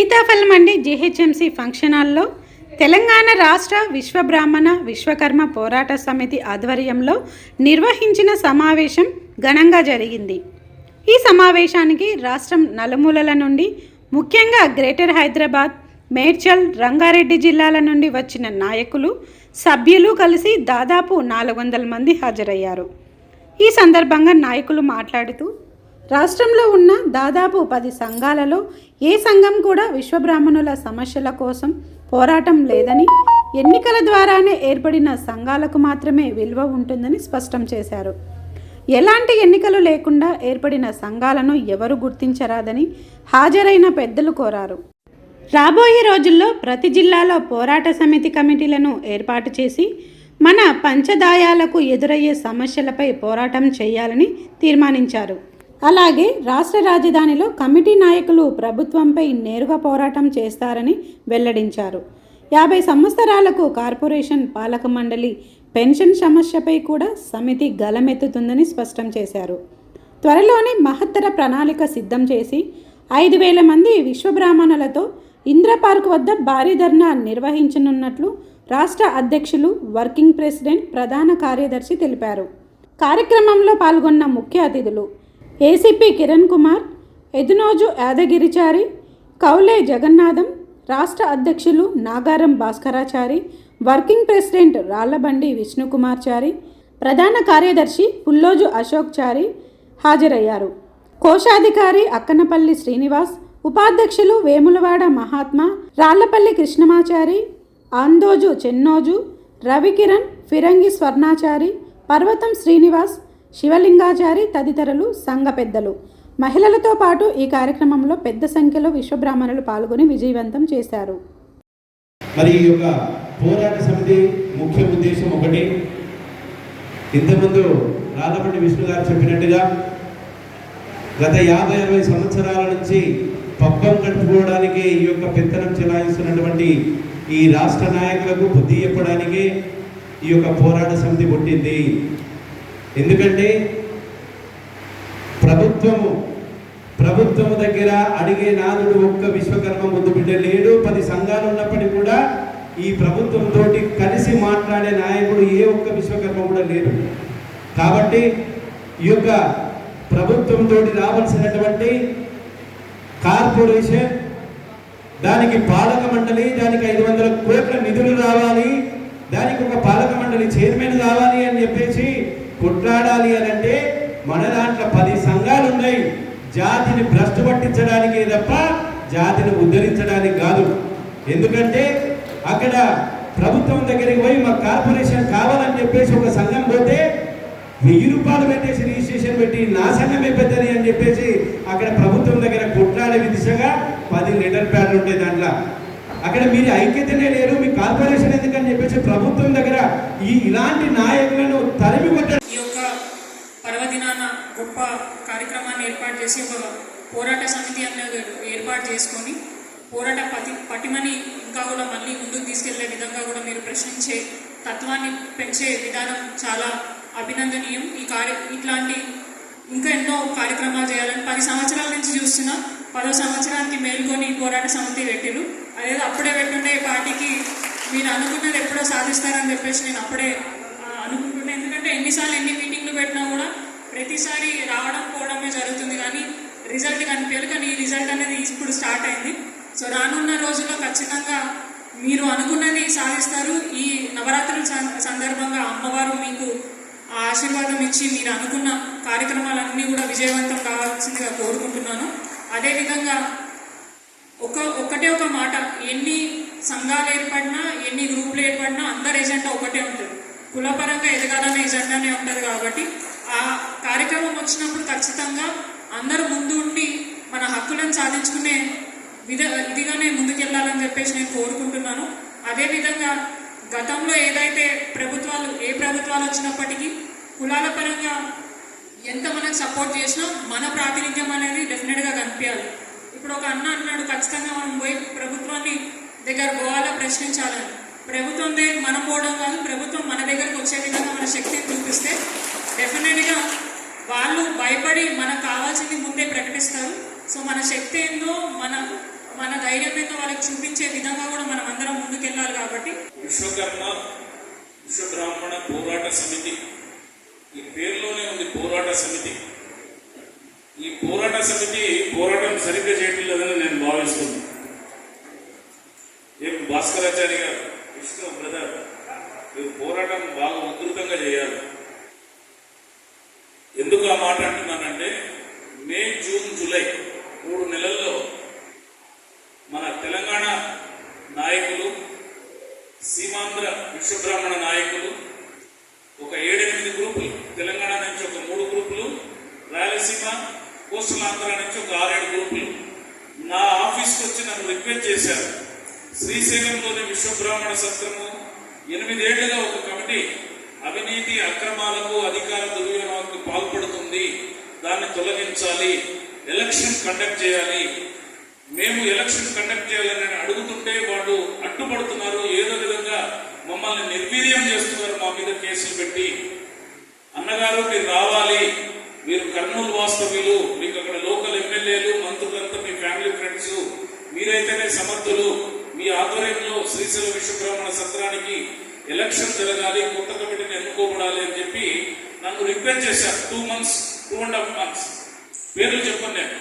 సీతాఫలం అండి GHMC function హాల్లో. తెలంగాణ రాష్ట్ర విశ్వబ్రాహ్మణ విశ్వకర్మ పోరాట సమితి ఆధ్వర్యంలో నిర్వహించిన సమావేశం ఘనంగా జరిగింది. ఈ సమావేశానికి రాష్ట్రం నలుమూలల నుండి ముఖ్యంగా గ్రేటర్ హైదరాబాద్ మేడ్చల్ రంగారెడ్డి జిల్లాల నుండి వచ్చిన నాయకులు సభ్యులు కలిసి దాదాపు నాలుగు వందల మంది హాజరయ్యారు. ఈ సందర్భంగా నాయకులు మాట్లాడుతూ రాష్ట్రంలో ఉన్న దాదాపు పది సంఘాలలో ఏ సంఘం కూడా విశ్వబ్రాహ్మణుల సమస్యల కోసం పోరాటం లేదని ఎన్నికల ద్వారానే ఏర్పడిన సంఘాలకు మాత్రమే విలువ ఉంటుందని స్పష్టం చేశారు. ఎలాంటి ఎన్నికలు లేకుండా ఏర్పడిన సంఘాలను ఎవరు గుర్తించరాదని హాజరైన పెద్దలు కోరారు. రాబోయే రోజుల్లో ప్రతి జిల్లాలో పోరాట సమితి కమిటీలను ఏర్పాటు చేసి మన పంచదాయాలకు ఎదురయ్యే సమస్యలపై పోరాటం చేయాలని తీర్మానించారు. అలాగే రాష్ట్ర రాజధానిలో కమిటీ నాయకులు ప్రభుత్వంపై నేరుగా పోరాటం చేస్తారని వెల్లడించారు. యాభై సంవత్సరాలకు కార్పొరేషన్ పాలక మండలి పెన్షన్ సమస్యపై కూడా సమితి గలమెత్తుతుందని స్పష్టం చేశారు. త్వరలోనే మహత్తర ప్రణాళిక సిద్ధం చేసి ఐదు వేల మంది విశ్వబ్రాహ్మణులతో ఇంద్ర పార్క్ వద్ద భారీ ధర్నా నిర్వహించనున్నట్లు రాష్ట్ర అధ్యక్షులు వర్కింగ్ ప్రెసిడెంట్ ప్రధాన కార్యదర్శి తెలిపారు. కార్యక్రమంలో పాల్గొన్న ముఖ్య అతిథులు ఏసీపీ కిరణ్ కుమార్ ఎదునోజు యాదగిరిచారి కౌలే జగన్నాథం రాష్ట్ర అధ్యక్షులు నాగారం భాస్కరాచారి వర్కింగ్ ప్రెసిడెంట్ రాళ్ళబండి విష్ణుకుమార్ చారి ప్రధాన కార్యదర్శి పుల్లోజు అశోక్ చారి హాజరయ్యారు. కోశాధికారి అక్కనపల్లి శ్రీనివాస్ ఉపాధ్యక్షులు వేములవాడ మహాత్మా రాళ్ళపల్లి కృష్ణమాచారి ఆందోజు చెన్నోజు రవికిరణ్ ఫిరంగి స్వర్ణాచారి పర్వతం శ్రీనివాస్ శివలింగాచారి తదితరులు సంఘ పెద్దలు. మహిళలతో పాటు ఈ కార్యక్రమంలో పెద్ద సంఖ్యలో విశ్వబ్రాహ్మణులు పాల్గొని విజయవంతం చేశారు. మరి ఈ యొక్క పోరాట సమితి ముఖ్య ఉద్దేశం ఒకటి. ఇంతకుముందు రాధపండి విష్ణు గారు చెప్పినట్టుగా గత యాభై అరవై సంవత్సరాల నుంచి పబ్బం కట్టుకోవడానికి ఈ యొక్క పెత్తనం చెలాయిస్తున్నటువంటి ఈ రాష్ట్ర నాయకులకు బుద్ధి చెప్పడానికి ఈ యొక్క పోరాట సమితి పుట్టింది. ఎందుకంటే ప్రభుత్వము ప్రభుత్వం దగ్గర అడిగే నాదుడు ఒక్క విశ్వకర్మ ముద్దు బిడ్డ లేడు. పది సంఘాలు ఉన్నప్పటికీ కూడా ఈ ప్రభుత్వం తోటి కలిసి మాట్లాడే నాయకుడు ఏ ఒక్క విశ్వకర్మ కూడా లేడు. కాబట్టి ఈ యొక్క ప్రభుత్వం తోటి రావాల్సినటువంటి కార్పొరేషన్ దానికి పాలక మండలి దానికి ఐదు వందల కోట్ల నిధులు రావాలి దానికి ఒక పాలక మండలి చైర్మన్ కావాలి అని చెప్పేసి కొట్లాడాలి అని అంటే మన దాంట్లో పది సంఘాలు ఉన్నాయి. జాతిని భ్రష్టు పట్టించడానికి తప్ప జాతిని ఉద్ధరించడానికి కాదు. ఎందుకంటే అక్కడ ప్రభుత్వం దగ్గరికి పోయి మా కార్పొరేషన్ కావాలని చెప్పేసి ఒక సంఘం పోతే వెయ్యి రూపాయలు పెట్టేసి రిజిస్ట్రేషన్ పెట్టి నా సంఘమే పెద్దది అని చెప్పేసి అక్కడ ప్రభుత్వం దగ్గర కొట్లాడే దిశగా పది లెటర్ ప్యాడ్లు ఉంటాయి దాంట్లో. అక్కడ మీరు ఐక్యతనే లేరు మీ కార్పొరేషన్ ఎందుకని చెప్పేసి ప్రభుత్వం దగ్గర ఈ ఇలాంటి నాయకులను తరిమి కొట్టడం పర్వదినాన గొప్ప కార్యక్రమాన్ని ఏర్పాటు చేసి ఒక పోరాట సమితి అనేది ఏర్పాటు చేసుకొని పోరాట పతి పటిమని ఇంకా కూడా మళ్ళీ ముందుకు తీసుకెళ్ళే విధంగా కూడా మీరు ప్రశ్నించే తత్వాన్ని పెంచే విధానం చాలా అభినందనీయం. ఈ కార్య ఇట్లాంటి ఇంకా ఎన్నో కార్యక్రమాలు చేయాలని పది సంవత్సరాల నుంచి చూస్తున్నా. పదో సంవత్సరానికి మేల్కొని ఈ పోరాట సమితి పెట్టిరు అదేదో అప్పుడే పెట్టుంటే పార్టీకి మీరు అనుకున్నది ఎప్పుడో సాధిస్తారని చెప్పేసి నేను అప్పుడే ఆ, అనుకుంటున్నాను ఎన్నిసార్లు ఎన్ని మీటింగ్లు పెట్టినా కూడా ప్రతిసారి రావడం పోవడమే జరుగుతుంది కానీ రిజల్ట్ కనిపించాలి కానీ ఈ రిజల్ట్ అనేది ఇప్పుడు స్టార్ట్ అయింది. సో రానున్న రోజుల్లో ఖచ్చితంగా మీరు అనుకున్నది సాధిస్తారు. ఈ నవరాత్రుల సందర్భంగా అమ్మవారు మీకు ఆ ఆశీర్వాదం ఇచ్చి మీరు అనుకున్న కార్యక్రమాలన్నీ కూడా విజయవంతం కావాల్సిందిగా కోరుకుంటున్నాను. అదేవిధంగా ఒక ఒకటే ఒక మాట. ఎన్ని సంఘాలు ఏర్పడినా ఎన్ని గ్రూపులు ఏర్పడినా అందరి ఎజెండా ఒకటే ఉంటుంది. కులపరంగా ఎదగాలనే ఎజెండానే ఉంటుంది కాబట్టి ఆ కార్యక్రమం వచ్చినప్పుడు ఖచ్చితంగా అందరూ ముందు ఉండి మన హక్కులను సాధించుకునే విధ ఇదిగానే ముందుకెళ్ళాలని చెప్పేసి నేను కోరుకుంటున్నాను. అదేవిధంగా గతంలో ఏదైతే ప్రభుత్వాలు ఏ ప్రభుత్వాలు వచ్చినప్పటికీ కులాల పరంగా ఎంత మనకు సపోర్ట్ చేసినా మన ప్రాతినిధ్యం అనేది డెఫినెట్గా కనిపించాలి. ఇప్పుడు ఒక అన్న అన్నాడు ఖచ్చితంగా మనం పోయి ప్రభుత్వాన్ని దగ్గర పోవాలా ప్రశ్నించాలని. ప్రభుత్వం మనం పోవడం కాదు ప్రభుత్వం మన దగ్గరకు వచ్చే విధంగా మన శక్తిని చూపిస్తే డెఫినెట్గా వాళ్ళు భయపడి మనకు కావాల్సింది ముందే ప్రకటిస్తారు. సో మన శక్తి ఏందో మన మన ధైర్యం ఏందో వాళ్ళకి చూపించే విధంగా కూడా మనం అందరం ముందుకెళ్ళాలి కాబట్టి. విశ్వకర్మ విశ్వబ్రాహ్మణ పోరాట సమితి. ఈ పేరులోనే ఉంది పోరాట సమితి. ఈ పోరాట సమితి పోరాటం సరిగ్గా చేయటం లేదని నేను భావిస్తున్నాను. ఏం భాస్కరాచార్య గారు విష్ణు బ్రదర్ మీరు పోరాటం బాగా ఉధృతంగా చేయాలి ఎందుకు ఆ మాట అంటున్నానంటే మే జూన్ జూలై మూడు నెలల్లో మన తెలంగాణ నాయకులు సీమాంధ్ర విశ్వబ్రాహ్మణ నాయకులు ఒక ఏడెనిమిది గ్రూపులు తెలంగాణ నుంచి ఒక మూడు గ్రూపులు రాయలసీమ కోస్టల్ ఆంధ్ర నుంచి ఒక ఆరేడు గ్రూపులు. నా ఆఫీస్కి వచ్చి నన్ను రిక్వెస్ట్ చేశారు. శ్రీశైలంలోని విశ్వబ్రాహ్మణ సత్రము ఎనిమిదేళ్ళుగా ఒక కమిటీ అవినీతి అక్రమాలకు అధికార దుర్వినియోగానికి పాల్పడుతుంది. దాన్ని తొలగించాలి. ఎలక్షన్ కండక్ట్ చేయాలి. మేము ఎలక్షన్ కండక్ట్ చేయాలని అడుగుతుంటే వాళ్ళు అడ్డుపడుతున్నారు. ఏదో విధంగా మమ్మల్ని నిర్వీర్యం చేస్తున్నారు మా మీద కేసులు పెట్టి. అన్నగారు మీరు రావాలి. మీరు కర్నూలు వాస్తవ్యులు. మీకు అక్కడ లోకల్ ఎమ్మెల్యేలు మంత్రులంతా మీ ఫ్యామిలీ ఫ్రెండ్స్. మీరైతేనే సమర్థులు. మీ ఆధ్వర్యంలో శ్రీశైల విశ్వబ్రహ్మణ సత్రానికి ఎలక్షన్ జరగాలి. కొత్త కమిటీని ఎన్నుకోబడాలి అని చెప్పి నన్ను రిక్వెస్ట్ చేశారు. Two months two and half months పేర్లు చెప్పండి. నేను